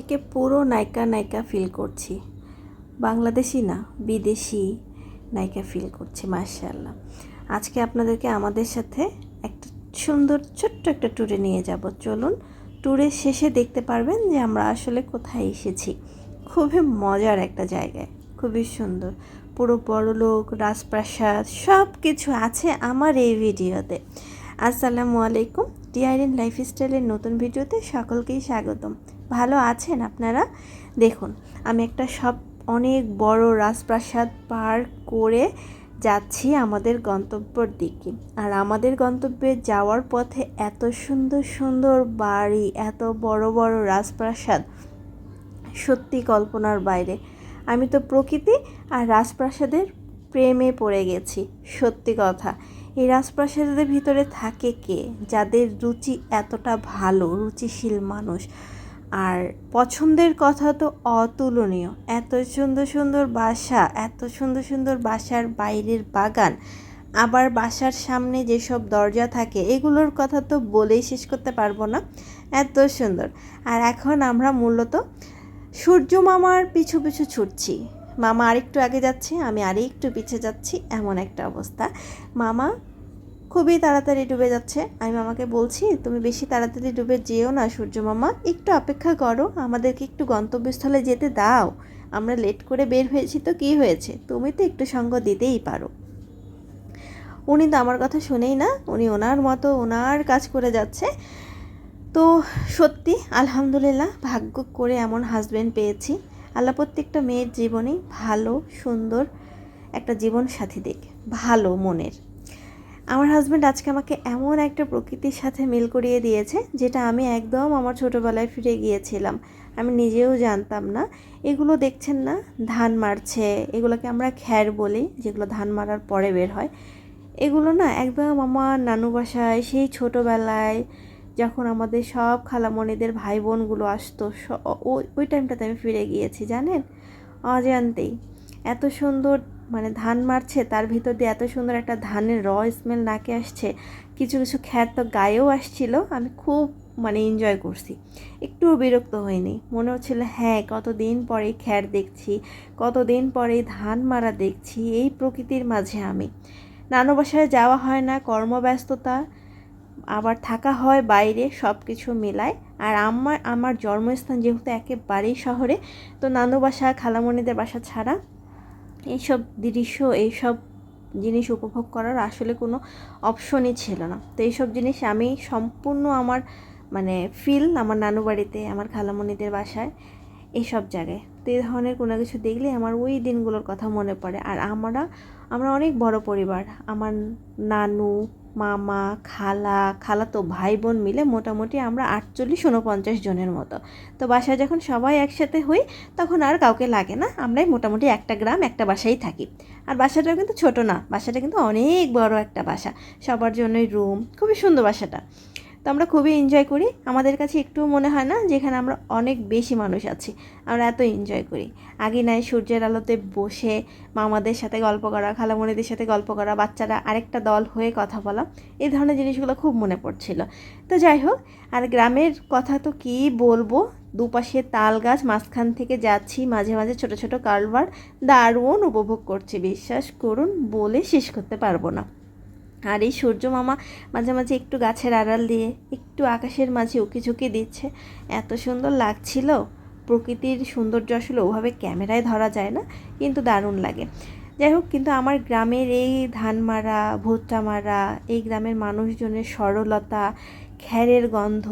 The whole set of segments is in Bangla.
একে পুরো নায়িকা নায়িকা ফিল করছি। বাংলাদেশি না, বিদেশি নায়িকা ফিল করছি মার্শাল্লাহ আজকে আপনাদেরকে আমাদের সাথে একটা সুন্দর ছোট্ট একটা ট্যুরে নিয়ে যাব। চলুন ট্যুরের শেষে দেখতে পারবেন যে আমরা আসলে কোথায় এসেছি। খুবই মজার একটা জায়গায়, খুবই সুন্দর। পুরো বড়লোক, রাজপ্রাসাদ সব কিছু আছে আমার এই ভিডিওতে। আসসালামু আলাইকুম ডিআরএন লাইফস্টাইলের নতুন ভিডিওতে সকলকেই স্বাগতম। ভালো আছেন আপনারা? দেখুন, আমি একটা সব অনেক বড় রাজপ্রাসাদ পার করে যাচ্ছি আমাদের গন্তব্যর দিকে। আর আমাদের গন্তব্যে যাওয়ার পথে এত সুন্দর সুন্দর বাড়ি, এত বড় বড় রাজপ্রাসাদ, সত্যি কল্পনার বাইরে। আমি তো প্রকৃতি আর রাজপ্রাসাদের প্রেমে পড়ে গেছি, সত্যি কথা। এই রাজপ্রাসাদের ভিতরে থাকে কে? যাদের রুচি এতটা ভালো, রুচিশীল মানুষ। আর পছন্দের কথা তো অতুলনীয়। এত সুন্দর সুন্দর বাসা, এত সুন্দর সুন্দর বাসার বাইরের বাগান, আবার বাসার সামনে যেসব দরজা থাকে, এগুলোর কথা তো বলেই শেষ করতে পারব না। এত সুন্দর। আর এখন আমরা মূলত সূর্য মামার পিছু পিছু ছুটছি। মামা আরেকটু আগে যাচ্ছে, আমি আরেকটু পিছিয়ে যাচ্ছি, এমন একটা অবস্থা। মামা খুবই তাড়াতাড়ি ডুবে যাচ্ছে। আমি মামাকে বলছি, তুমি বেশি তাড়াতাড়ি ডুবে যেও না সূর্য মামা। একটু অপেক্ষা করো, আমাদেরকে একটু গন্তব্যস্থলে যেতে দাও। আমরা লেট করে বের হয়েছি তো কী হয়েছে? তুমি তো একটু সঙ্গ দিতেই পারো। উনি তো আমার কথা শুনেই না, উনি ওনার মতো ওনার কাজ করে যাচ্ছে। তো সত্যি, আলহামদুলিল্লাহ, ভাগ্য করে এমন হাজব্যান্ড পেয়েছি। আল্লাহ প্রত্যেকটা মেয়ের জীবনেই ভালো, সুন্দর একটা জীবন সাথী দিক, ভালো মনের। আমার হাজব্যান্ড আজকে আমাকে এমন একটা প্রকৃতির সাথে মিল করিয়ে দিয়েছে, যেটা আমি একদম আমার ছোটোবেলায় ফিরে গিয়েছিলাম। আমি নিজেও জানতাম না। এগুলো দেখছেন না? ধান মারছে। এগুলোকে আমরা খ্যার বলি, যেগুলো ধান মারার পরে বের হয়। এগুলো না একদম আমার নানু বাসায়, সেই ছোটোবেলায় যখন আমাদের সব খালামণিদের ভাই বোনগুলো আসতো ওই টাইমটাতে আমি ফিরে গিয়েছি, জানেন? অজান্তেই। এত সুন্দর মানে ধান মারছে, তার ভিতর দিয়ে এত সুন্দর একটা ধানের র স্মেল নাকে আসছে। কিছু কিছু খ্যাত তো গায়েও আসছিল, আমি খুব মানে এনজয় করছি। একটুও বিরক্ত হয়নি মনে হচ্ছিল হ্যাঁ কতদিন পরে খ্যার দেখছি, কতদিন পরে ধান মারা দেখছি, এই প্রকৃতির মাঝে আমি। নানু বাসায় যাওয়া হয় না, কর্মব্যস্ততা, আবার থাকা হয় বাইরে সব কিছু মিলায়। আর আমার আমার জন্মস্থান যেহেতু একেবারেই শহরে, তো নানু বাসা, খালামণিদের বাসা ছাড়া এইসব দৃশ্য, এইসব জিনিস উপভোগ করার আসলে কোনো অপশনই ছিল না। তো এইসব জিনিস আমি সম্পূর্ণ আমার মানে ফিল আমার নানু বাড়িতে, আমার খালামণিদের বাসায়, এইসব জায়গায়। তো এই ধরনের কোনো কিছু দেখলে আমার ওই দিনগুলোর কথা মনে পড়ে। আর আমরা আমরা অনেক বড় পরিবার। আমার নানু মামা, খালা খালা তো ভাই বোন মিলে মোটামুটি আমরা আটচল্লিশ উনপঞ্চাশ জনের মতো। তো বাসায় যখন সবাই একসাথে হই, তখন আর কাউকে লাগে না। আমরাই মোটামুটি একটা গ্রাম, একটা বাসায় থাকি। আর বাসাটাও কিন্তু ছোট না, বাসাটা কিন্তু অনেক বড় একটা বাসা। সবার জন্যই রুম খুবই সুন্দর বাসাটা। তো আমরা খুবই এনজয় করি। আমাদের কাছে একটু মনে হয় না যেখানে আমরা অনেক বেশি মানুষ আছি। আমরা এত এনজয় করি। আগে নাই সূর্যের আলোতে বসে মামাদের সাথে গল্প করা খালামণিদের সাথে গল্প করা, বাচ্চারা আরেকটা দল হয়ে কথা বলা এই ধরনের জিনিসগুলো খুব মনে পড়ছিল। তো যাই হোক, আর গ্রামের কথা তো কী বলব? দুপাশে তাল গাছ, মাঝখান থেকে যাচ্ছি, মাঝে মাঝে ছোট ছোট কারবার, দারুণ উপভোগ করছি। বিশ্বাস করুন, বলে শেষ করতে পারব না। আর এই সূর্য মামা মাঝে মাঝে একটু গাছের আড়াল দিয়ে একটু আকাশের মাঝে উকি ঝুঁকি দিচ্ছে। এত সুন্দর লাগছিল। প্রকৃতির সৌন্দর্য আসলে ওভাবে ক্যামেরায় ধরা যায় না, কিন্তু দারুণ লাগে। যাই হোক, কিন্তু আমার গ্রামের এই ধান মারা ভুট্টা মারা এই গ্রামের মানুষজনের সরলতা, খ্যারের গন্ধ,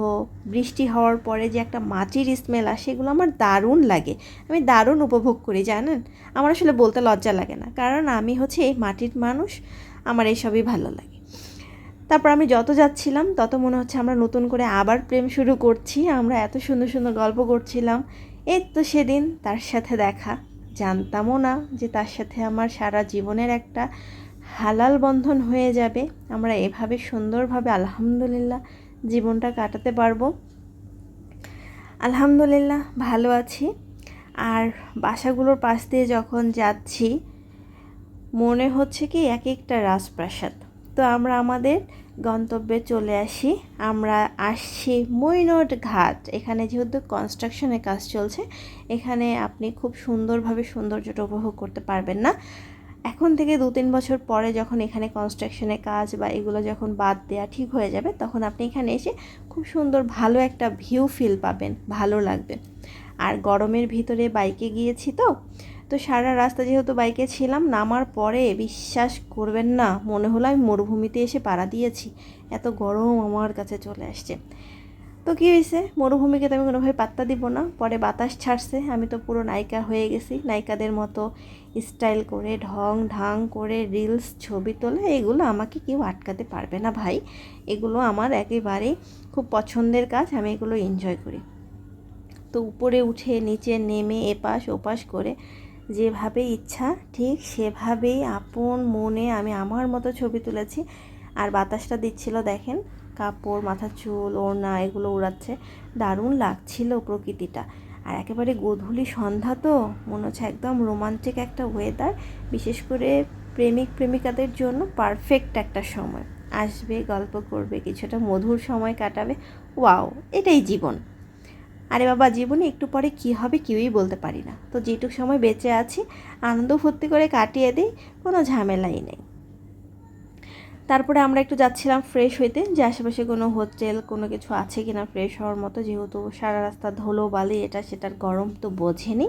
বৃষ্টি হওয়ার পরে যে একটা মাটির স্মেল আসে এগুলো আমার দারুণ লাগে। আমি দারুণ উপভোগ করি, জানেন? আমার আসলে বলতে লজ্জা লাগে না। কারণ আমি হচ্ছে এই মাটির মানুষ। আমার এইসবই ভালো লাগে। তারপর আমি যত যাচ্ছিলাম, তত মনে হচ্ছে আমরা নতুন করে আবার প্রেম শুরু করছি, আমরা এত সুন্দর সুন্দর গল্প করছিলাম। এই তো সেদিন তার সাথে দেখা। জানতামও না যে তার সাথে আমার সারা জীবনের একটা হালাল বন্ধন হয়ে যাবে। আমরা এভাবে সুন্দরভাবে আলহামদুলিল্লাহ জীবনটা কাটাতে পারব। আলহামদুলিল্লাহ, ভালো আছি। আর বাসাগুলোর পাশ দিয়ে যখন যাচ্ছি মনে হচ্ছে কি এক একটা রাজপ্রাসাদ। তো আমরা আমাদের গন্তব্যে চলে আসি। আমরা আসছি মৈনট ঘাট। এখানে যেহেতু কনস্ট্রাকশনের কাজ চলছে, এখানে আপনি খুব সুন্দরভাবে সৌন্দর্যটা উপভোগ করতে পারবেন না। এখন থেকে দু তিন বছর পরে যখন এখানে কনস্ট্রাকশনের কাজ বা এগুলো যখন বাদ দেওয়া ঠিক হয়ে যাবে, তখন আপনি এখানে এসে খুব সুন্দর ভালো একটা ভিউ ফিল পাবেন, ভালো লাগবে। আর গরমের ভিতরে বাইকে গিয়েছি তো তো সারা রাস্তা যেহেতু বাইকে ছিলাম, নামার পরে বিশ্বাস করবেন না, মনে হলো আমি মরুভূমিতে এসে পাড়া দিয়েছি। এত গরম আমার কাছে চলে আসছে। তো কী হয়েছে? মরুভূমিকে তো আমি কোনোভাবে পাত্তা দিব না। পরে বাতাস ছাড়ছে, আমি তো পুরো নায়িকা হয়ে গেছি। নায়িকাদের মতো স্টাইল করে, ঢং ঢাং করে, রিলস, ছবি তোলা, এগুলো আমাকে কেউ আটকাতে পারবে না ভাই। এগুলো আমার একেবারেই খুব পছন্দের কাজ, আমি এগুলো এনজয় করি। তো উপরে উঠে, নিচে নেমে, এপাশ ওপাশ করে যেভাবে ইচ্ছা, ঠিক সেভাবেই আপন মনে আমি আমার মতো ছবি তুলেছি। আর বাতাসটা দিচ্ছিল, দেখেন, কাপড়, মাথার চুল, ওড়না, এগুলো উড়াচ্ছে। দারুণ লাগছিল প্রকৃতিটা। আর একেবারে গোধূলি সন্ধ্যা তো, মনে হচ্ছে একদম রোমান্টিক একটা ওয়েদার বিশেষ করে প্রেমিক, প্রেমিকাদের জন্য পারফেক্ট একটা সময়। আসবে, গল্প করবে, কিছুটা মধুর সময় কাটাবে। ওয়াও এটাই জীবন। আরে বাবা, জীবনে একটু পরে কী হবে কেউই বলতে পারি না। তো যেটুক সময় বেঁচে আছি, আনন্দ ফুর্তি করে কাটিয়ে দিই কোনো ঝামেলাই নেই। তারপরে আমরা একটু যাচ্ছিলাম ফ্রেশ হইতে, যে আশেপাশে কোনো হোটেল কোনো কিছু আছে কি না ফ্রেশ হওয়ার মতো, যেহেতু সারা রাস্তা ধুলো, বালি, এটা সেটার গরম তো বোঝেনি।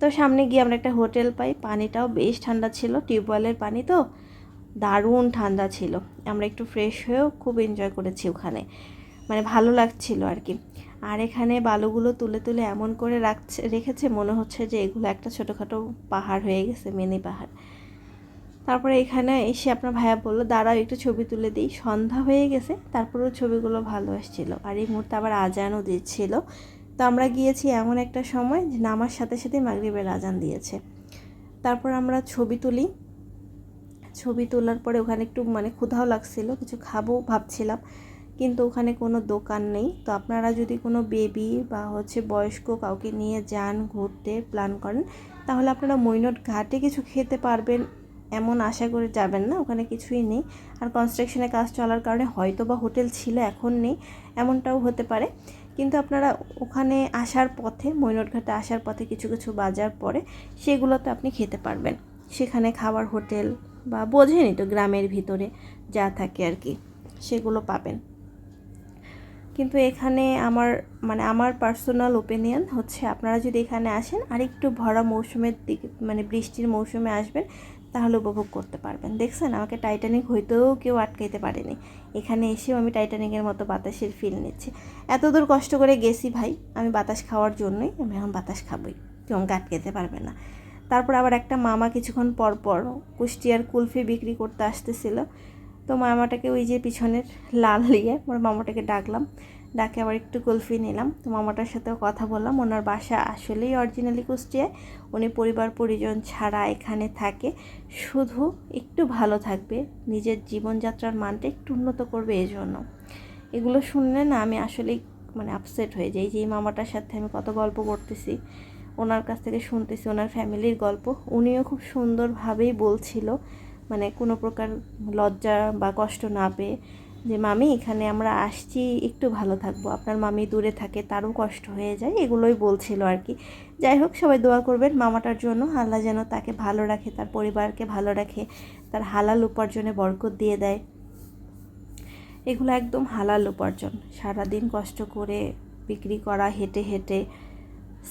তো সামনে গিয়ে আমরা একটা হোটেল পাই, পানিটাও বেশ ঠান্ডা ছিল, টিউবওয়েলের পানি তো, দারুণ ঠান্ডা ছিল। আমরা একটু ফ্রেশ হয়েও খুব এনজয় করেছি ওখানে। মানে ভালো লাগছিল আর কি। আর এখানে বালুগুলো তুলে তুলে এমন করে রাখছে, রেখেছে, মনে হচ্ছে যে এগুলো একটা ছোটোখাটো পাহাড় হয়ে গেছে, মিনি পাহাড়। তারপরে এখানে এসে আপনার ভাইয়া বলল, দাঁড়াও, একটু ছবি তুলে দিই। সন্ধ্যা হয়ে গেছে, তারপরেও ছবিগুলো ভালো আসছিল আর এই মুহূর্তে আবার আজানও দিচ্ছিল। তো আমরা গিয়েছি এমন একটা সময় যে নামার সাথে সাথে মাগরিবের আজান দিয়েছে। তারপর আমরা ছবি তুলি। ছবি তোলার পরে ওখানে একটু মানে ক্ষুধাও লাগছিল, কিছু খাব ভাবছিলাম। কিন্তু ওখানে কোনো দোকান নেই। তো আপনারা যদি কোনো বেবি বা হচ্ছে বয়স্ক কাউকে নিয়ে যান, ঘুরতে প্ল্যান করেন, তাহলে আপনারা মৈনট ঘাটে কিছু খেতে পারবেন এমন আশা করে যাবেন না, ওখানে কিছুই নেই। আর কনস্ট্রাকশনের কাজ চলার কারণে হয়তো বা হোটেল ছিল, এখন নেই, এমনটাও হতে পারে। কিন্তু আপনারা ওখানে আসার পথে মৈনটঘাটে আসার পথে কিছু কিছু বাজার পরে, সেগুলোতে আপনি খেতে পারবেন। সেখানে খাবার হোটেল বা বোঝেনি তো গ্রামের ভিতরে যা থাকে আর কি, সেগুলো পাবেন। কিন্তু এখানে আমার মানে আমার পার্সোনাল ওপিনিয়ন হচ্ছে আপনারা যদি এখানে আসেন আর একটু ভরা মৌসুমের দিকে মানে বৃষ্টির মৌসুমে আসবেন, তাহলে উপভোগ করতে পারবেন। দেখছেন, আমাকে টাইটানিক হইতেও কেউ আটকাইতে পারেনি। এখানে এসেও আমি টাইটানিকের মতো বাতাসের ফিল নিচ্ছি। এত দূর কষ্ট করে গেছি ভাই, আমি বাতাস খাওয়ার জন্যই, আমি এখন বাতাস খাবই, কেউ আমাকে আটকাইতে পারবে না। তারপর আবার একটা মামা কিছুক্ষণ পর পর কুষ্টিয়ার কুলফি বিক্রি করতে আসতেছিল। তো মামাটাকে ওই যে পিছনের লাল লিয়ে আমার মামাটাকে ডাকলাম। ডাকে আবার একটু কুলফি নিলাম। তো মামাটার সাথেও কথা বললাম। ওনার বাসা আসলেই অরিজিনালি কুষ্টিয়ায়। উনি পরিবার পরিজন ছাড়া এখানে থাকে। শুধু একটু ভালো থাকবে। নিজের জীবনযাত্রার মানটা একটু উন্নত করবে এই জন্য এগুলো শুনলে না আমি আসলেই মানে আপসেট হয়ে যাই। যে এই মামাটার সাথে আমি কত গল্প করতেছি, ওনার কাছ থেকে শুনতেছি, ওনার ফ্যামিলির গল্প। উনিও খুব সুন্দরভাবেই বলছিল। মানে কোনো প্রকার লজ্জা বা কষ্ট না পেয়ে যে, মামি, এখানে আমরা আসছি, একটু ভালো থাকব। আপনার মামি দূরে থাকে, তারও কষ্ট হয়ে যায়। এগুলোই বলছিল আর কি। যাই হোক, সবাই দোয়া করবেন মামাটার জন্য। আল্লাহ যেন তাকে ভালো রাখে, তার পরিবারকে ভালো রাখে, তার হালাল উপার্জনে বরকত দিয়ে দেয়। এগুলো একদম হালাল উপার্জন। সারাদিন কষ্ট করে বিক্রি করা, হেঁটে হেঁটে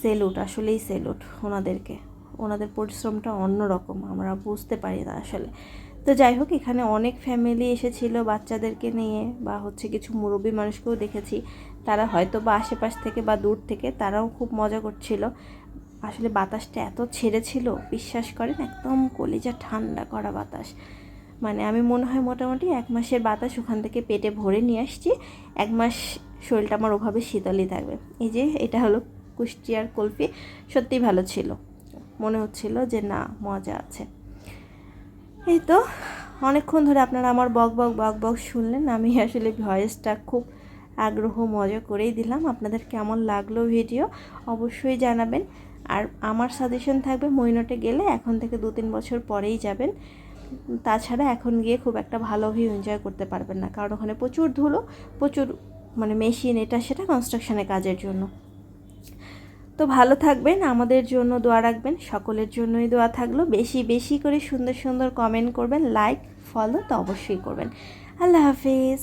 সেলুট, আসলেই সেলুট ওনাদেরকে। ওনাদের পরিশ্রমটা অন্যরকম, আমরা বুঝতে পারি না আসলে। তো যাই হোক, এখানে অনেক ফ্যামিলি এসেছিল বাচ্চাদেরকে নিয়ে, বা হচ্ছে কিছু মুরব্বী মানুষকেও দেখেছি। তারা হয়তো বা আশেপাশ থেকে বা দূর থেকে, তারাও খুব মজা করছিল। আসলে বাতাসটা এত ছেড়েছিল বিশ্বাস করেন, একদম কলিজা ঠান্ডা করা বাতাস। মানে আমি মনে হয় মোটামুটি এক মাসের বাতাস ওখান থেকে পেটে ভরে নিয়ে আসছি, এক মাস শরীরটা আমার ওভাবে শীতলই থাকবে। এই যে, এটা হলো কুষ্টিয়ার কলফি, সত্যিই ভালো ছিল। মনে হচ্ছিল যে না, মজা আছে। এই তো, অনেকক্ষণ ধরে আপনারা আমার বক বক বক বক শুনলেন, আমি আসলে ভয়েসটা খুব আগ্রহ, মজা করেই দিলাম। আপনাদের কেমন লাগল ভিডিও অবশ্যই জানাবেন। আর আমার সাজেশন থাকবে মইনটে গেলে এখন থেকে দু তিন বছর পরেই যাবেন। তাছাড়া এখন গিয়ে খুব একটা ভালো ভিউ এনজয় করতে পারবেন না, কারণ ওখানে প্রচুর ধুলো, প্রচুর মানে মেশিন এটা সেটা কনস্ট্রাকশনের কাজের জন্য। তো ভালো থাকবেন, আমাদের জন্য দোয়া রাখবেন, সকলের জন্যই দোয়া থাকল। বেশি বেশি করে সুন্দর সুন্দর কমেন্ট করবেন লাইক ফলো তো অবশ্যই করবেন। আল্লাহ হাফিজ।